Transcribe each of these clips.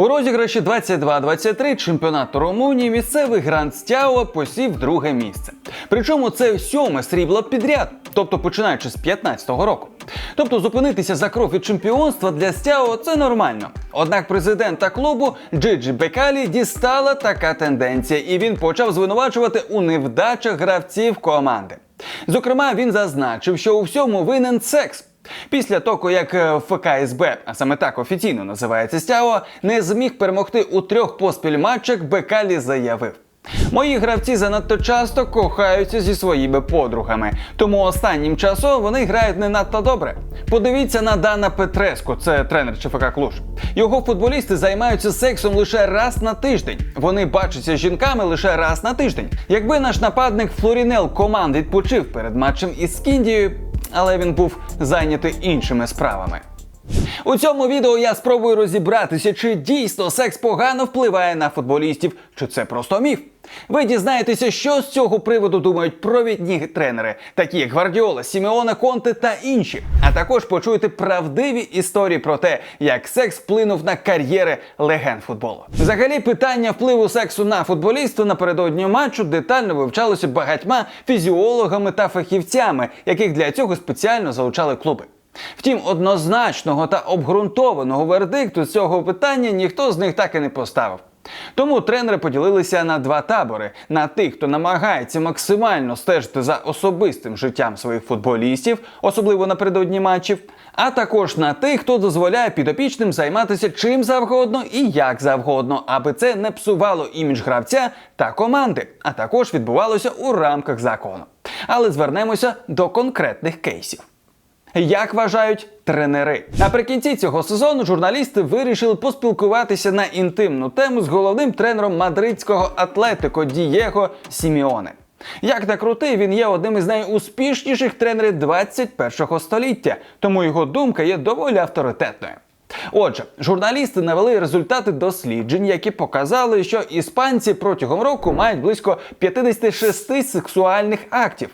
У розіграші 22-23 чемпіонату Румунії місцевий грант Стяуа посів друге місце. Причому це сьоме срібло підряд, тобто починаючи з 15-го року. Тобто зупинитися за кров від чемпіонства для Стяуа це нормально. Однак президента клубу Джиджі Бекалі дістала така тенденція, і він почав звинувачувати у невдачах гравців команди. Зокрема, він зазначив, що у всьому винен секс. Після того, як е, ФКСБ, а саме так офіційно називається Стяо, не зміг перемогти у трьох поспіль матчах, Бекалі заявив. Мої гравці занадто часто кохаються зі своїми подругами, тому останнім часом вони грають не надто добре. Подивіться на Дана Петреску, це тренер ЧФК Клуж. Його футболісти займаються сексом лише раз на тиждень. Вони бачаться з жінками лише раз на тиждень. Якби наш нападник Флорінел команд відпочив перед матчем із Кіндією, але він був зайнятий іншими справами. У цьому відео я спробую розібратися, чи дійсно секс погано впливає на футболістів, чи це просто міф. Ви дізнаєтеся, що з цього приводу думають провідні тренери, такі як Гвардіола, Сімеона Конте та інші. А також почуєте правдиві історії про те, як секс вплинув на кар'єри легенд футболу. Взагалі, питання впливу сексу на футболіста напередодні матчу детально вивчалося багатьма фізіологами та фахівцями, яких для цього спеціально залучали клуби. Втім, однозначного та обґрунтованого вердикту з цього питання ніхто з них так і не поставив. Тому тренери поділилися на два табори: на тих, хто намагається максимально стежити за особистим життям своїх футболістів, особливо напередодні матчів, а також на тих, хто дозволяє підопічним займатися чим завгодно і як завгодно, аби це не псувало імідж гравця та команди, а також відбувалося у рамках закону. Але звернемося до конкретних кейсів. Як вважають тренери? Наприкінці цього сезону журналісти вирішили поспілкуватися на інтимну тему з головним тренером мадридського атлетико Дієго Сіміоне. Як не крути, він є одним із найуспішніших тренерів 21-го століття, тому його думка є доволі авторитетною. Отже, журналісти навели результати досліджень, які показали, що іспанці протягом року мають близько 56 сексуальних актів.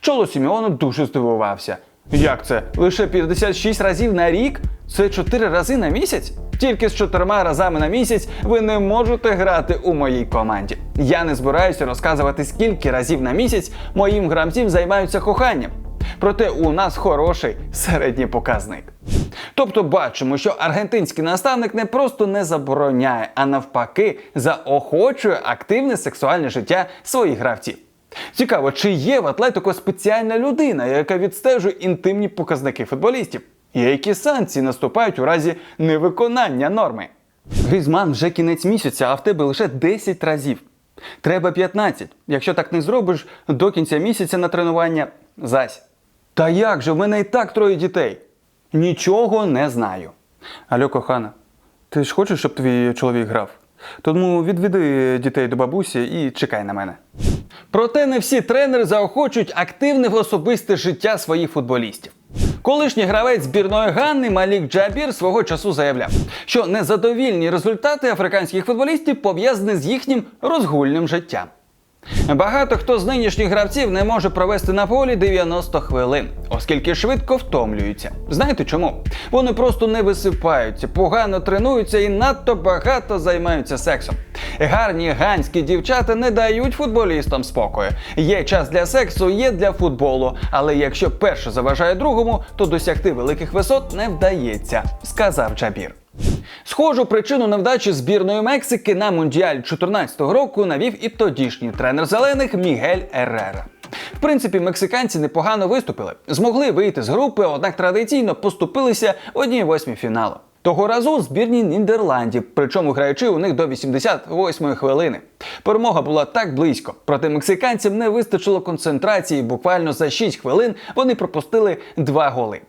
Чоло Сімеону дуже здивувався. Як це? Лише 56 разів на рік? Це 4 рази на місяць? Тільки з чотирма разами на місяць ви не можете грати у моїй команді. Я не збираюся розказувати, скільки разів на місяць моїм гравцям займаються коханням. Проте у нас хороший середній показник. Тобто бачимо, що аргентинський наставник не просто не забороняє, а навпаки, заохочує активне сексуальне життя своїх гравців. Цікаво, чи є в Атлетико спеціальна людина, яка відстежує інтимні показники футболістів, і які санкції наступають у разі невиконання норми. Грізман вже кінець місяця, а в тебе лише 10 разів. Треба 15. Якщо так не зробиш до кінця місяця на тренування зась. Та як же, в мене і так троє дітей. Нічого не знаю. Алло, кохана, ти ж хочеш, щоб твій чоловік грав? Тому відведи дітей до бабусі і чекай на мене. Проте не всі тренери заохочують активне в особисте життя своїх футболістів. Колишній гравець збірної Ганни Малік Джабір свого часу заявляв, що незадовільні результати африканських футболістів пов'язані з їхнім розгульним життям. Багато хто з нинішніх гравців не може провести на полі 90 хвилин, оскільки швидко втомлюються. Знаєте чому? Вони просто не висипаються, погано тренуються і надто багато займаються сексом. Гарні ганські дівчата не дають футболістам спокою. Є час для сексу, є для футболу. Але якщо перше заважає другому, то досягти великих висот не вдається, сказав Джабір. Схожу причину невдачі збірної Мексики на Мундіаль 2014 року навів і тодішній тренер зелених Мігель Еррера. В принципі, мексиканці непогано виступили, змогли вийти з групи, однак традиційно поступилися одній восьмій фіналу. Того разу збірні Нідерландів, причому граючи у них до 88-ї хвилини. Перемога була так близько, проте мексиканцям не вистачило концентрації. Буквально за 6 хвилин вони пропустили два голи.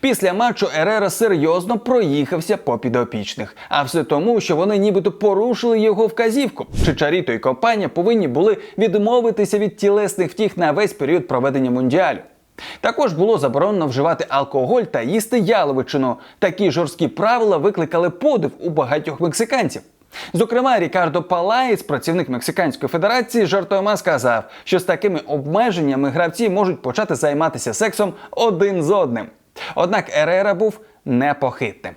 Після матчу Ерера серйозно проїхався по підопічних, а все тому, що вони нібито порушили його вказівку. Чичаріто і компанія повинні були відмовитися від тілесних втіх на весь період проведення мундіалю. Також було заборонено вживати алкоголь та їсти яловичину. Такі жорсткі правила викликали подив у багатьох мексиканців. Зокрема, Рікардо Палаєць, працівник Мексиканської федерації, жартома сказав, що з такими обмеженнями гравці можуть почати займатися сексом один з одним. Однак Ерера був непохитним.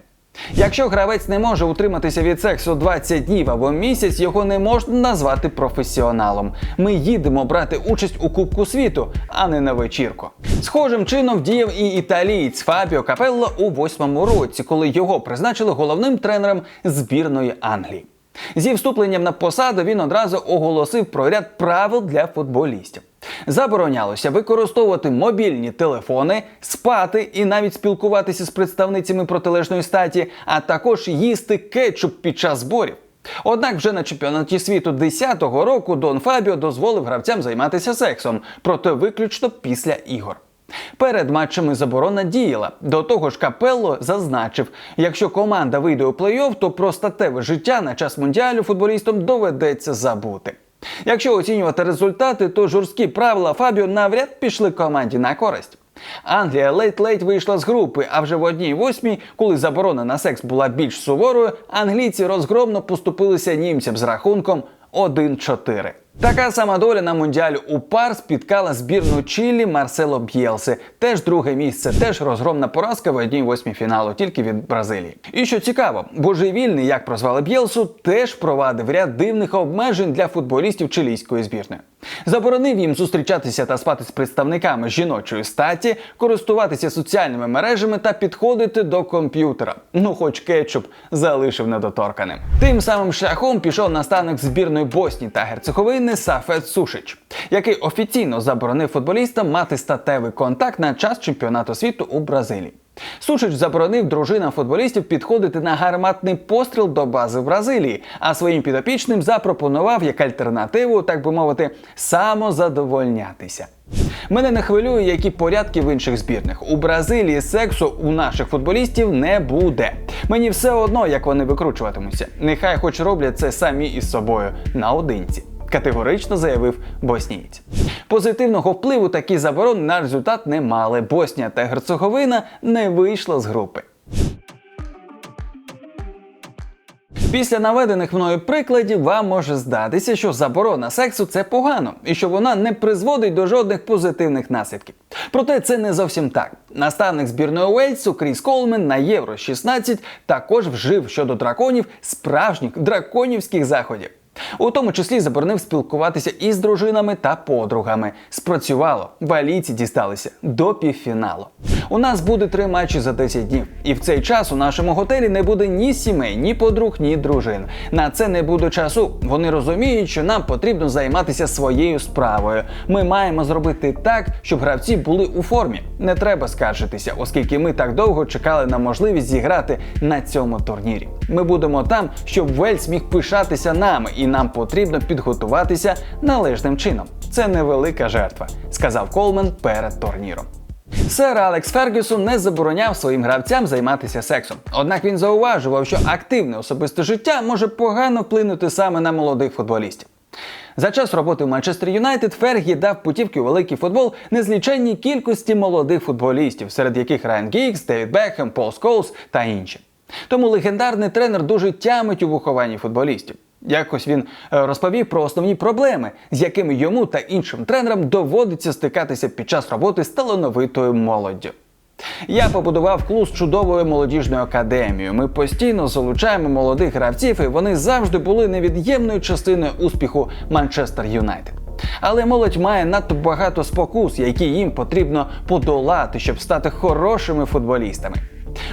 Якщо гравець не може утриматися від сексу 20 днів або місяць, його не можна назвати професіоналом. Ми їдемо брати участь у Кубку світу, а не на вечірку. Схожим чином діяв і італієць Фабіо Капелло у восьмому році, коли його призначили головним тренером збірної Англії. Зі вступленням на посаду він одразу оголосив про ряд правил для футболістів. Заборонялося використовувати мобільні телефони, спати і навіть спілкуватися з представницями протилежної статі, а також їсти кетчуп під час зборів. Однак вже на чемпіонаті світу 10-го року Дон Фабіо дозволив гравцям займатися сексом, проте виключно після ігор. Перед матчами заборона діяла. До того ж, Капелло зазначив, якщо команда вийде у плей-офф, то про статеве життя на час мундіалю футболістам доведеться забути. Якщо оцінювати результати, то жорсткі правила Фабіо навряд пішли команді на користь. Англія ледь-ледь вийшла з групи, а вже в одній восьмій, коли заборона на секс була більш суворою, англійці розгромно поступилися німцям з рахунком 1-4. Така сама доля на мундіалі у пар спіткала збірну Чилі Марсело Б'єлси. Теж друге місце, теж розгромна поразка в одній восьмій фіналу, тільки від Бразилії. І що цікаво, божевільний, як прозвали Б'єлсу, теж провадив ряд дивних обмежень для футболістів чилійської збірної. Заборонив їм зустрічатися та спати з представниками жіночої статі, користуватися соціальними мережами та підходити до комп'ютера. Ну, хоч кетчуп залишив недоторканим. Тим самим шляхом пішов наставник збірної Боснії та Герцеговини Сафет Сушич, який офіційно заборонив футболістам мати статевий контакт на час чемпіонату світу у Бразилії. Сушич заборонив дружинам футболістів підходити на гарматний постріл до бази в Бразилії, а своїм підопічним запропонував як альтернативу, так би мовити, самозадовольнятися. Мене не хвилює, які порядки в інших збірних. У Бразилії сексу у наших футболістів не буде. Мені все одно, як вони викручуватимуться. Нехай хоч роблять це самі із собою наодинці. Категорично заявив боснієць. Позитивного впливу такі заборони на результат не мали. Боснія та Герцеговина не вийшла з групи. Після наведених мною прикладів вам може здатися, що заборона сексу це погано і що вона не призводить до жодних позитивних наслідків. Проте це не зовсім так. Наставник збірної Уельсу Кріс Колмен на Євро 16 також вжив щодо драконів справжніх драконівських заходів. У тому числі заборонив спілкуватися із дружинами та подругами. Спрацювало, валійці дісталися до півфіналу. У нас буде три матчі за 10 днів, і в цей час у нашому готелі не буде ні сімей, ні подруг, ні дружин. На це не буде часу. Вони розуміють, що нам потрібно займатися своєю справою. Ми маємо зробити так, щоб гравці були у формі. Не треба скаржитися, оскільки ми так довго чекали на можливість зіграти на цьому турнірі. Ми будемо там, щоб Вельс міг пишатися нами, і нам потрібно підготуватися належним чином. Це невелика жертва, сказав Колмен перед турніром. Сер Алекс Фергюсон не забороняв своїм гравцям займатися сексом. Однак він зауважував, що активне особисте життя може погано вплинути саме на молодих футболістів. За час роботи в Манчестер Юнайтед Фергі дав путівки у великий футбол незліченній кількості молодих футболістів, серед яких Райан Гікс, Девід Бекхем, Пол Скоулс та інші. Тому легендарний тренер дуже тямить у вихованні футболістів. Якось він е, розповів про основні проблеми, з якими йому та іншим тренерам доводиться стикатися під час роботи з талановитою молоддю. Я побудував клуб з чудовою молодіжною академією. Ми постійно залучаємо молодих гравців, і вони завжди були невід'ємною частиною успіху Манчестер Юнайтед. Але молодь має надто багато спокус, які їм потрібно подолати, щоб стати хорошими футболістами.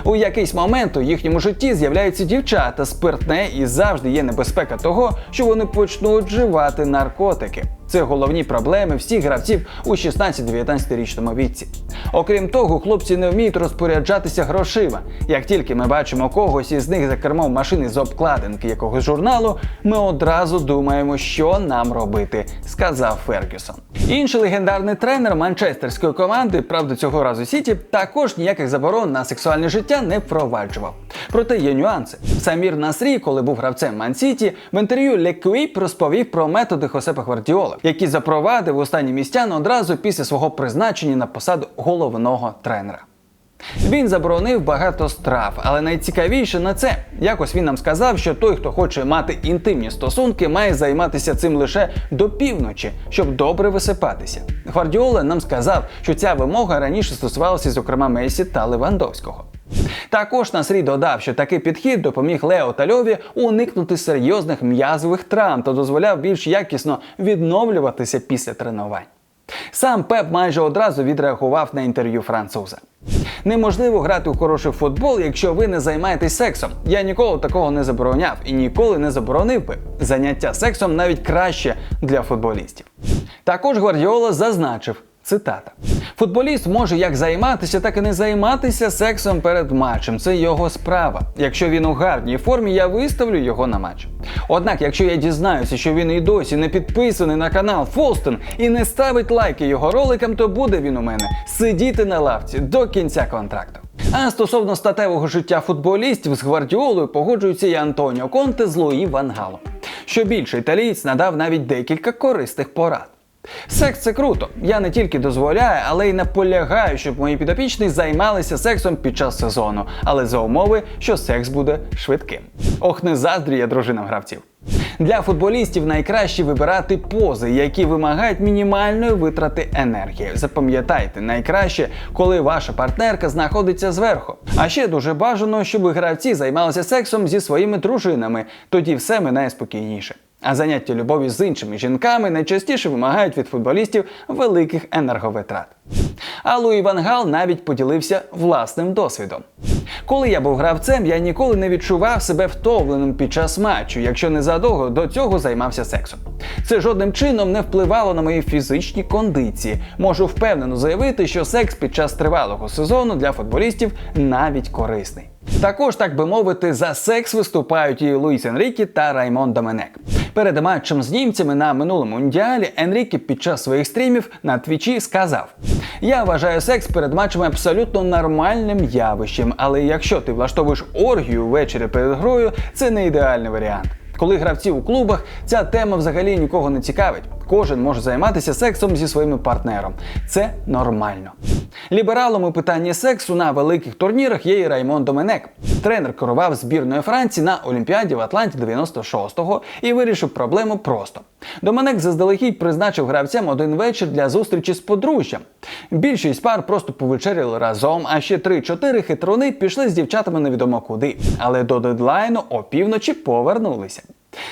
У якийсь момент у їхньому житті з'являються дівчата, спиртне і завжди є небезпека того, що вони почнуть вживати наркотики. Це головні проблеми всіх гравців у 16-19 річному віці. Окрім того, хлопці не вміють розпоряджатися грошима. Як тільки ми бачимо когось із них за кермом машини з обкладинки якогось журналу, ми одразу думаємо, що нам робити, сказав Фергюсон. Інший легендарний тренер манчестерської команди, правда, цього разу Сіті, також ніяких заборон на сексуальне життя не впроваджував. Проте є нюанси. Самір Насрі, коли був гравцем Ман-Сіті, в інтерв'ю Леквіп розповів про методи Хосепа Гвардіола, які запровадив останні містян одразу після свого призначення на посаду головного тренера. Він заборонив багато страв, але найцікавіше на це якось він нам сказав, що той, хто хоче мати інтимні стосунки, має займатися цим лише до півночі, щоб добре висипатися. Гвардіола нам сказав, що ця вимога раніше стосувалася, зокрема, Месі та Левандовського. Також Насрій додав, що такий підхід допоміг Лео та Льові уникнути серйозних м'язових травм та дозволяв більш якісно відновлюватися після тренувань. Сам Пеп майже одразу відреагував на інтерв'ю француза. Неможливо грати у хороший футбол, якщо ви не займаєтесь сексом. Я ніколи такого не забороняв і ніколи не заборонив би. Заняття сексом навіть краще для футболістів. Також Гвардіола зазначив. Цитата: футболіст може як займатися, так і не займатися сексом перед матчем. Це його справа. Якщо він у гарній формі, я виставлю його на матч. Однак, якщо я дізнаюся, що він і досі не підписаний на канал Фолстон і не ставить лайки його роликам, то буде він у мене сидіти на лавці до кінця контракту. А стосовно статевого життя футболістів з гвардіолою погоджується і Антоніо Конте з Луї Ван Галом. Що більше, італієць надав навіть декілька корисних порад. Секс це круто. Я не тільки дозволяю, але й наполягаю, щоб мої підопічні займалися сексом під час сезону, але за умови, що секс буде швидким. Ох, не заздрю я дружинам гравців. Для футболістів найкраще вибирати пози, які вимагають мінімальної витрати енергії. Запам'ятайте, найкраще, коли ваша партнерка знаходиться зверху. А ще дуже бажано, щоб гравці займалися сексом зі своїми дружинами, тоді все минає спокійніше. А заняття любов'ю з іншими жінками найчастіше вимагають від футболістів великих енерговитрат. А Луї Ван Гал навіть поділився власним досвідом. Коли я був гравцем, я ніколи не відчував себе втомленим під час матчу, якщо незадовго до цього займався сексом. Це жодним чином не впливало на мої фізичні кондиції. Можу впевнено заявити, що секс під час тривалого сезону для футболістів навіть корисний. Також, так би мовити, за секс виступають і Луїс Енрікі та Раймон Доменек. Перед матчем з німцями на минулому мундіалі Енрікі під час своїх стрімів на твічі сказав: Я вважаю секс перед матчами абсолютно нормальним явищем, але якщо ти влаштовуєш оргію ввечері перед грою, це не ідеальний варіант. Коли гравці у клубах, ця тема взагалі нікого не цікавить. Кожен може займатися сексом зі своїм партнером. Це нормально. Лібералом у питанні сексу на великих турнірах є і Раймон Доменек. Тренер керував збірною Франції на Олімпіаді в Атланті 96-го і вирішив проблему просто. Доменек заздалегідь призначив гравцям один вечір для зустрічі з подружжям. Більшість пар просто повечеряли разом, а ще 3-4 хитруни пішли з дівчатами невідомо куди. Але до дедлайну опівночі повернулися.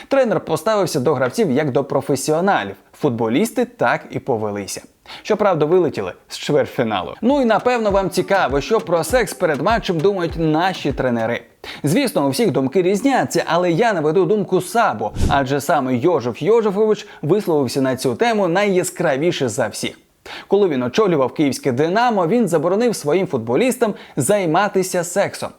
Тренер поставився до гравців як до професіоналів. Футболісти так і повелися. Щоправда, вилетіли з чвертьфіналу. Ну і напевно вам цікаво, що про секс перед матчем думають наші тренери. Звісно, у всіх думки різняться, але я наведу думку Сабо, адже саме Йожев Йожефович висловився на цю тему найяскравіше за всіх. Коли він очолював київське Динамо, він заборонив своїм футболістам займатися сексом.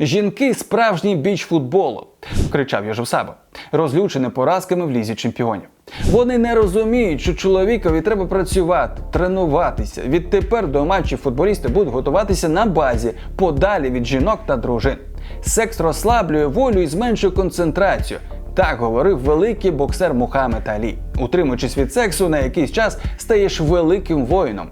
Жінки справжній біч футболу, кричав Йожев Сабо, розлючений поразками в лізі чемпіонів. Вони не розуміють, що чоловікові треба працювати, тренуватися. Відтепер до матчів футболісти будуть готуватися на базі, подалі від жінок та дружин. Секс розслаблює волю і зменшує концентрацію. Так говорив великий боксер Мухаммед Алі. Утримуючись від сексу, на якийсь час стаєш великим воїном.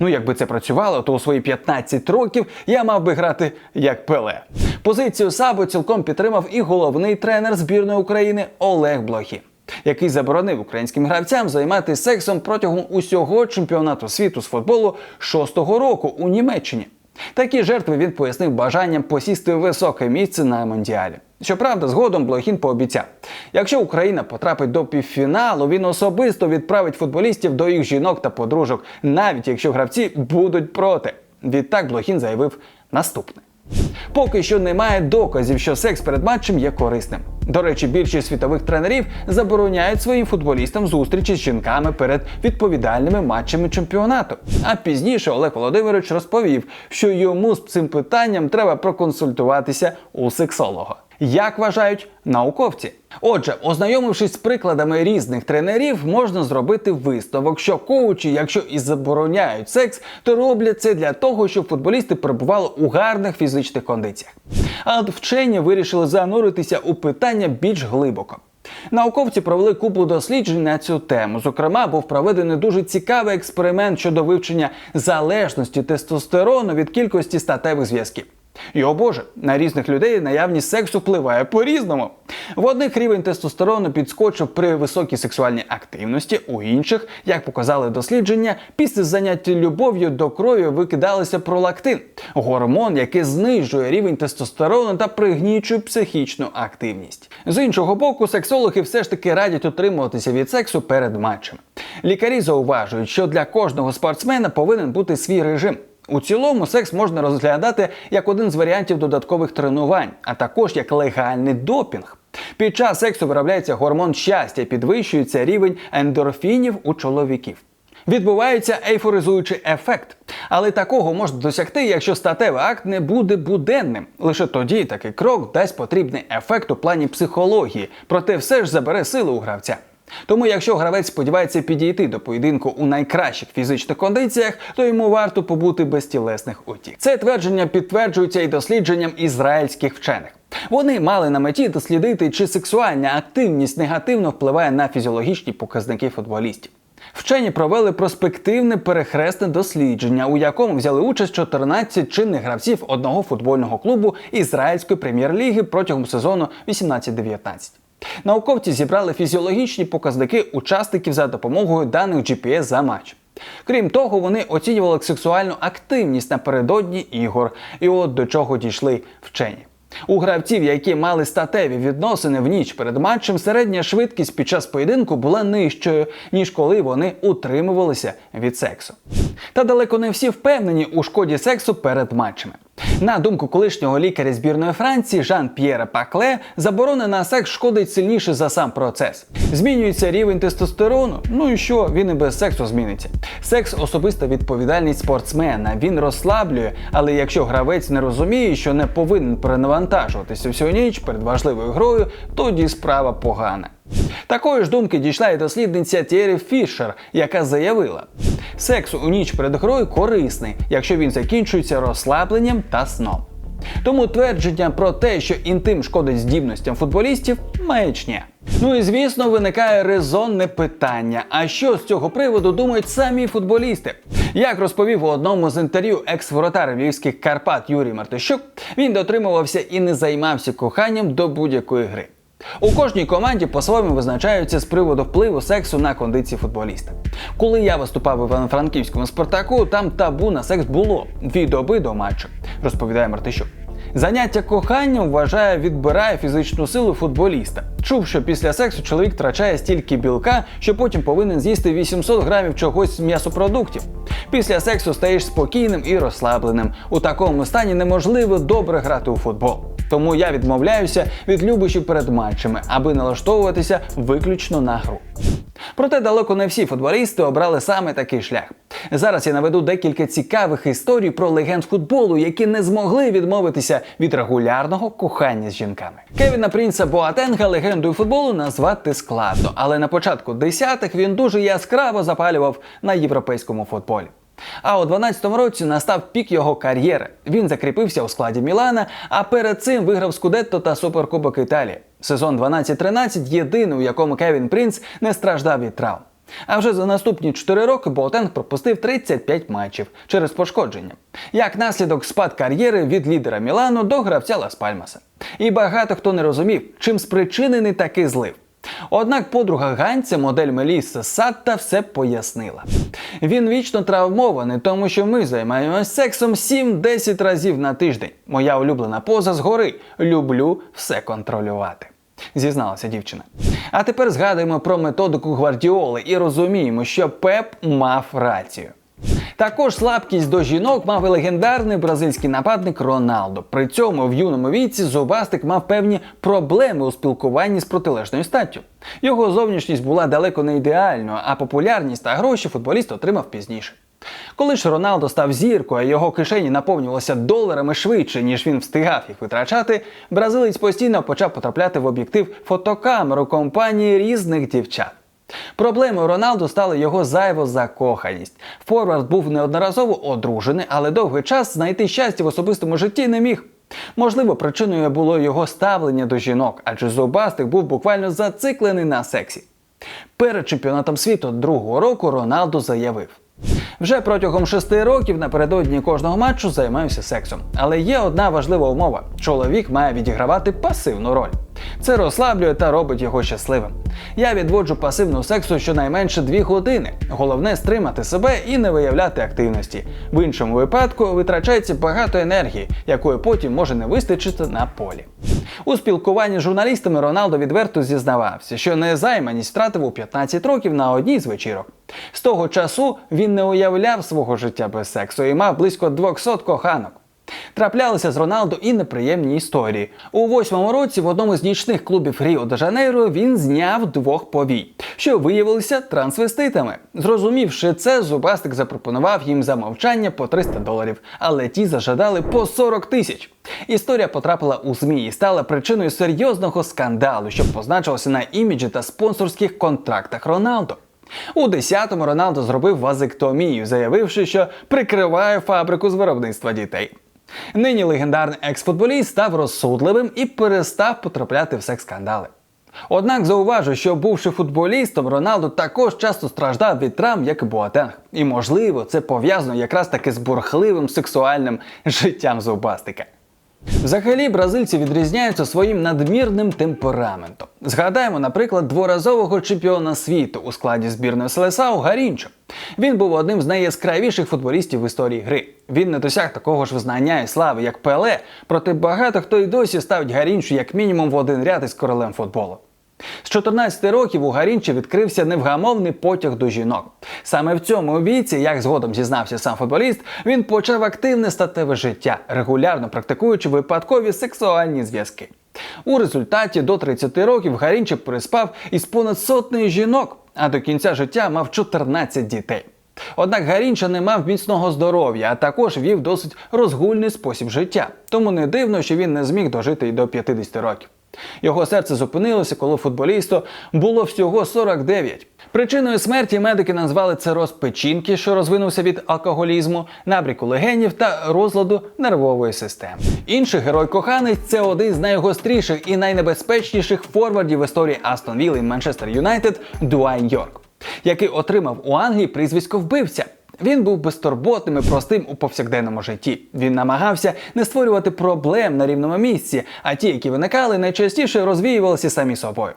Ну, якби це працювало, то у свої 15 років я мав би грати як Пеле. Позицію Сабо цілком підтримав і головний тренер збірної України Олег Блохін, який заборонив українським гравцям займатися сексом протягом усього чемпіонату світу з футболу шостого року у Німеччині. Такі жертви він пояснив бажанням посісти високе місце на Мондіалі. Щоправда, згодом Блохін пообіцяв: якщо Україна потрапить до півфіналу, він особисто відправить футболістів до їх жінок та подружок, навіть якщо гравці будуть проти. Відтак Блохін заявив наступне. Поки що немає доказів, що секс перед матчем є корисним. До речі, більшість світових тренерів забороняють своїм футболістам зустрічі з жінками перед відповідальними матчами чемпіонату. А пізніше Олег Володимирович розповів, що йому з цим питанням треба проконсультуватися у сексолога. Як вважають науковці? Отже, ознайомившись з прикладами різних тренерів, можна зробити висновок, що коучі, якщо і забороняють секс, то роблять це для того, щоб футболісти перебували у гарних фізичних кондиціях. А от вчені вирішили зануритися у питання більш глибоко. Науковці провели купу досліджень на цю тему. Зокрема, був проведений дуже цікавий експеримент щодо вивчення залежності тестостерону від кількості статевих зв'язків. І о Боже, на різних людей наявність сексу впливає по-різному. В одних рівень тестостерону підскочив при високій сексуальній активності, у інших, як показали дослідження, після заняття любов'ю до крові викидалося пролактин гормон, який знижує рівень тестостерону та пригнічує психічну активність. З іншого боку, сексологи все ж таки радять утримуватися від сексу перед матчами. Лікарі зауважують, що для кожного спортсмена повинен бути свій режим. У цілому секс можна розглядати як один з варіантів додаткових тренувань, а також як легальний допінг. Під час сексу виробляється гормон щастя, підвищується рівень ендорфінів у чоловіків. Відбувається ейфоризуючий ефект, але такого можна досягти, якщо статевий акт не буде буденним. Лише тоді такий крок дасть потрібний ефект у плані психології, проте все ж забере сили у гравця. Тому, якщо гравець сподівається підійти до поєдинку у найкращих фізичних кондиціях, то йому варто побути без тілесних утік. Це твердження підтверджується і дослідженням ізраїльських вчених. Вони мали на меті дослідити, чи сексуальна активність негативно впливає на фізіологічні показники футболістів. Вчені провели проспективне перехресне дослідження, у якому взяли участь 14 чинних гравців одного футбольного клубу ізраїльської прем'єр-ліги протягом сезону 18-19. Науковці зібрали фізіологічні показники учасників за допомогою даних GPS за матч. Крім того, вони оцінювали сексуальну активність напередодні ігор, і от до чого дійшли вчені. У гравців, які мали статеві відносини в ніч перед матчем, середня швидкість під час поєдинку була нижчою, ніж коли вони утримувалися від сексу. Та далеко не всі впевнені у шкоді сексу перед матчами. На думку колишнього лікаря збірної Франції Жан П'єра Пакле, заборона на секс шкодить сильніше за сам процес. Змінюється рівень тестостерону. Ну і що він і без сексу зміниться. Секс особиста відповідальність спортсмена. Він розслаблює, але якщо гравець не розуміє, що не повинен перенавантажуватися всю ніч перед важливою грою, тоді справа погана. Такої ж думки дійшла і дослідниця Тєрі Фішер, яка заявила: секс у ніч перед грою корисний, якщо він закінчується розслабленням та сном. Тому твердження про те, що інтим шкодить здібностям футболістів, маячня. Ну і звісно, виникає резонне питання: а що з цього приводу думають самі футболісти? Як розповів у одному з інтерв'ю екс-воротар львівських Карпат Юрій Мартищук, він дотримувався і не займався коханням до будь-якої гри. У кожній команді по-своєму визначаються з приводу впливу сексу на кондиції футболіста. Коли я виступав в Івано-Франківському Спартаку, там табу на секс було від доби до матчу, розповідає Мартищук. Заняття коханням вважає, відбирає фізичну силу футболіста. Чув, що після сексу чоловік втрачає стільки білка, що потім повинен з'їсти 800 грамів чогось м'ясопродуктів. Після сексу стаєш спокійним і розслабленим. У такому стані неможливо добре грати у футбол. Тому я відмовляюся від любощів перед матчами, аби налаштовуватися виключно на гру. Проте далеко не всі футболісти обрали саме такий шлях. Зараз я наведу декілька цікавих історій про легенд футболу, які не змогли відмовитися від регулярного кохання з жінками. Кевіна Принца Боатенга легендою футболу назвати складно, але на початку десятих він дуже яскраво запалював на європейському футболі. А у 12-му році настав пік його кар'єри. Він закріпився у складі Мілана, а перед цим виграв Скудетто та Суперкубок Італії. Сезон 12-13 єдиний, у якому Кевін Принц не страждав від травм. А вже за наступні 4 роки Боатенг пропустив 35 матчів через пошкодження. Як наслідок спад кар'єри від лідера Мілану до гравця Лас Пальмаса. І багато хто не розумів, чим спричинений такий злив. Однак подруга Ганця, модель Мелісса Сатта, все пояснила. Він вічно травмований, тому що ми займаємося сексом 7-10 разів на тиждень. Моя улюблена поза згори. Люблю все контролювати. Зізналася дівчина. А тепер згадуємо про методику Гвардіоли і розуміємо, що Пеп мав рацію. Також слабкість до жінок мав і легендарний бразильський нападник Роналдо. При цьому в юному віці Зубастик мав певні проблеми у спілкуванні з протилежною статтю. Його зовнішність була далеко не ідеальною, а популярність та гроші футболіст отримав пізніше. Коли ж Роналдо став зіркою, а його кишені наповнювалися доларами швидше, ніж він встигав їх витрачати, бразилець постійно почав потрапляти в об'єктив фотокамеру компанії різних дівчат. Проблемою Роналду стала його зайво закоханість. Форвард був неодноразово одружений, але довгий час знайти щастя в особистому житті не міг. Можливо, причиною було його ставлення до жінок, адже Зубастик був буквально зациклений на сексі. Перед чемпіонатом світу другого року Роналду заявив: Вже протягом шести років напередодні кожного матчу займаюся сексом. Але є одна важлива умова: чоловік має відігравати пасивну роль. Це розслаблює та робить його щасливим. Я відводжу пасивну сексу щонайменше дві години. Головне стримати себе і не виявляти активності. В іншому випадку витрачається багато енергії, якої потім може не вистачити на полі. У спілкуванні з журналістами Роналдо відверто зізнавався, що незайманість втратив у 15 років на одній з вечірок. З того часу він не уявляв свого життя без сексу і мав близько 200 коханок. Траплялися з Роналдо і неприємні історії. У восьмому році в одному з нічних клубів Ріо де Жанейро він зняв двох повій, що виявилися трансвеститами. Зрозумівши це, зубастик запропонував їм за мовчання по 300 доларів, але ті зажадали по 40 тисяч. Історія потрапила у ЗМІ і стала причиною серйозного скандалу, що позначилося на іміджі та спонсорських контрактах Роналдо. У 10-му Роналдо зробив вазектомію, заявивши, що прикриває фабрику з виробництва дітей. Нині легендарний екс-футболіст став розсудливим і перестав потрапляти в секс-скандали. Однак зауважу, що бувши футболістом, Роналдо також часто страждав від травм, як і Буатенг. І можливо, це пов'язано якраз таки з бурхливим сексуальним життям зубастика. Взагалі, бразильці відрізняються своїм надмірним темпераментом. Згадаємо, наприклад, дворазового чемпіона світу у складі збірної Селесау Гарінчо. Він був одним з найяскравіших футболістів в історії гри. Він не досяг такого ж визнання і слави, як Пеле, проте багато хто й досі ставить Гарінчо як мінімум в один ряд із королем футболу. З 14 років у Гарінчі відкрився невгамовний потяг до жінок. Саме в цьому віці, як згодом зізнався сам футболіст, він почав активне статеве життя, регулярно практикуючи випадкові сексуальні зв'язки. У результаті до 30 років Гарінчик переспав із понад сотнею жінок, а до кінця життя мав 14 дітей. Однак Гарінча не мав міцного здоров'я, а також вів досить розгульний спосіб життя. Тому не дивно, що він не зміг дожити й до 50 років. Його серце зупинилося, коли футболісту було всього 49. Причиною смерті медики назвали цироз печінки, що розвинувся від алкоголізму, набріку легенів та розладу нервової системи. Інший герой коханець це один з найгостріших і найнебезпечніших форвардів в історії Астон Вілли і Манчестер Юнайтед Дуайн Йорк, який отримав у Англії прізвисько вбивця. Він був безтурботним і простим у повсякденному житті. Він намагався не створювати проблем на рівному місці, а ті, які виникали, найчастіше розвіювалися самі собою.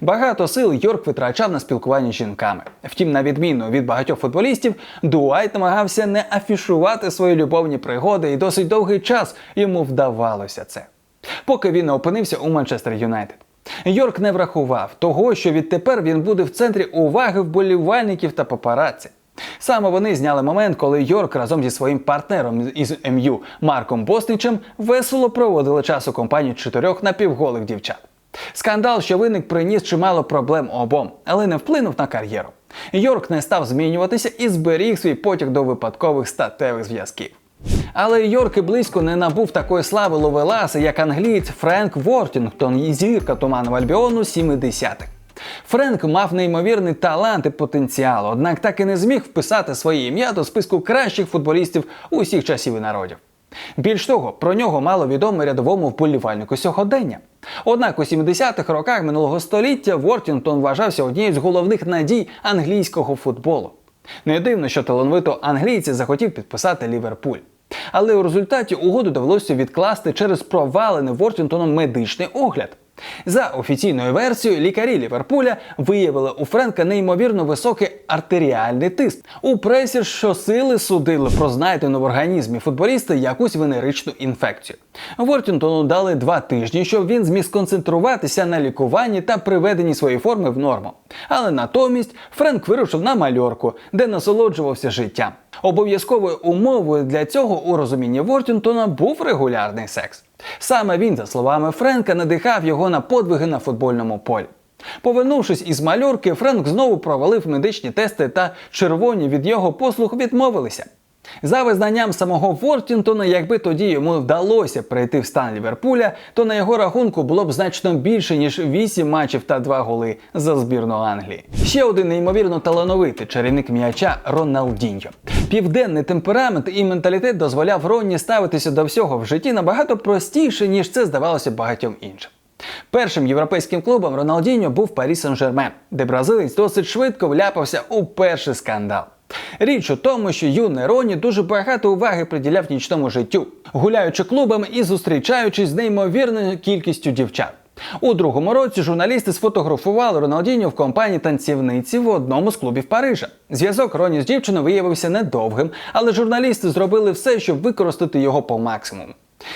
Багато сил Йорк витрачав на спілкування з жінками. Втім, на відміну від багатьох футболістів, Дуайт намагався не афішувати свої любовні пригоди, і досить довгий час йому вдавалося це. Поки він не опинився у Манчестер Юнайтед. Йорк не врахував того, що відтепер він буде в центрі уваги вболівальників та папараці. Саме вони зняли момент, коли Йорк разом зі своїм партнером із МЮ Марком Босничем весело проводили час у компанії чотирьох напівголих дівчат. Скандал, що виник, приніс чимало проблем обом, але не вплинув на кар'єру. Йорк не став змінюватися і зберіг свій потяг до випадкових статевих зв'язків. Але Йорк і близько не набув такої слави ловеласи, як англієць Френк Вортінгтон і зірка туману Альбіону 70-х. Френк мав неймовірний талант і потенціал, однак так і не зміг вписати своє ім'я до списку кращих футболістів усіх часів і народів. Більш того, про нього мало відомо рядовому вболівальнику сьогодення. Однак у 70-х роках минулого століття Вортінгтон вважався однією з головних надій англійського футболу. Не дивно, що талановито англійці захотів підписати Ліверпуль. Але у результаті угоду довелося відкласти через провалений Вортінгтоном медичний огляд. За офіційною версією, лікарі Ліверпуля виявили у Френка неймовірно високий артеріальний тиск. У пресі щосили судили про знайдену в організмі футболіста якусь венеричну інфекцію. Вортінгтону дали два тижні, щоб він зміг сконцентруватися на лікуванні та приведенні своєї форми в норму. Але натомість Френк вирушив на мальорку, де насолоджувався життям. Обов'язковою умовою для цього у розумінні Вортінгтона був регулярний секс. Саме він, за словами Френка, надихав його на подвиги на футбольному полі. Повернувшись із мальорки, Френк знову провалив медичні тести та червоні від його послуг відмовилися. За визнанням самого Вортінгтона, якби тоді йому вдалося прийти в стан Ліверпуля, то на його рахунку було б значно більше ніж 8 матчів та 2 голи за збірну Англії. Ще один неймовірно талановитий чарівник м'яча Роналдіньо. Південний темперамент і менталітет дозволяв Ронні ставитися до всього в житті набагато простіше, ніж це здавалося багатьом іншим. Першим європейським клубом Роналдіньо був Парі Сен-Жермен, де бразилець досить швидко вляпався у перший скандал. Річ у тому, що юний Роні дуже багато уваги приділяв нічному життю, гуляючи клубами і зустрічаючись з неймовірною кількістю дівчат. У другому році журналісти сфотографували Роналдіньо в компанії танцівниці в одному з клубів Парижа. Зв'язок Роні з дівчиною виявився недовгим, але журналісти зробили все, щоб використати його по максимуму.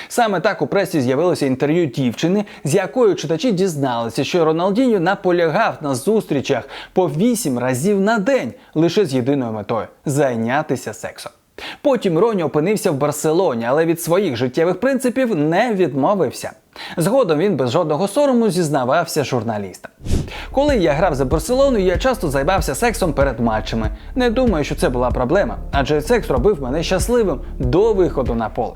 Саме так у пресі з'явилося інтерв'ю дівчини, з якою читачі дізналися, що Роналдіньо наполягав на зустрічах по 8 разів на день лише з єдиною метою зайнятися сексом. Потім Роні опинився в Барселоні, але від своїх життєвих принципів не відмовився. Згодом він без жодного сорому зізнавався журналістам. Коли я грав за Барселону, я часто займався сексом перед матчами. Не думаю, що це була проблема, адже секс робив мене щасливим до виходу на поле.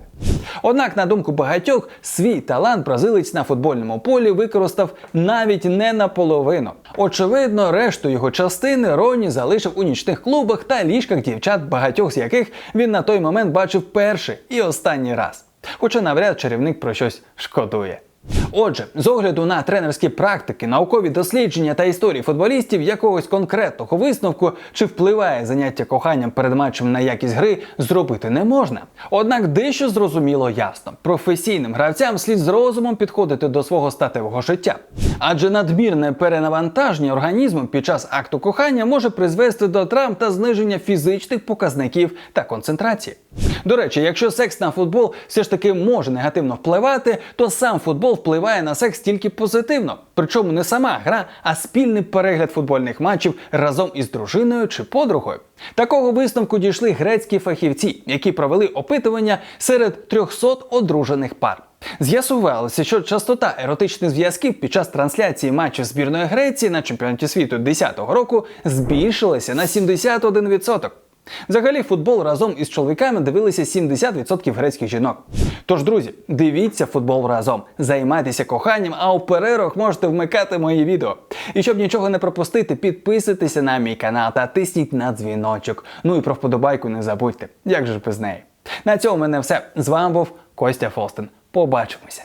Однак, на думку багатьох, свій талант бразилець на футбольному полі використав навіть не наполовину. Очевидно, решту його частини Роні залишив у нічних клубах та ліжках дівчат, багатьох з яких він на той момент бачив перший і останній раз. Хоча навряд чарівник про щось шкодує. Отже, з огляду на тренерські практики, наукові дослідження та історії футболістів, якогось конкретного висновку, чи впливає заняття коханням перед матчем на якість гри, зробити не можна. Однак дещо зрозуміло ясно: професійним гравцям слід з розумом підходити до свого статевого життя. Адже надмірне перенавантаження організму під час акту кохання може призвести до травм та зниження фізичних показників та концентрації. До речі, якщо секс на футбол все ж таки може негативно впливати, то сам футбол впливає на секс тільки позитивно. Причому не сама гра, а спільний перегляд футбольних матчів разом із дружиною чи подругою. Такого висновку дійшли грецькі фахівці, які провели опитування серед 300 одружених пар. З'ясувалося, що частота еротичних зв'язків під час трансляції матчів збірної Греції на чемпіонаті світу 2010 року збільшилася на 71%. Взагалі, футбол разом із чоловіками дивилися 70% грецьких жінок. Тож, друзі, дивіться футбол разом, займайтеся коханням, а у перервах можете вмикати мої відео. І щоб нічого не пропустити, підписуйтеся на мій канал та тисніть на дзвіночок. Ну і про вподобайку не забудьте, як же без неї. На цьому в мене все. З вами був Костя Фостин. Побачимося!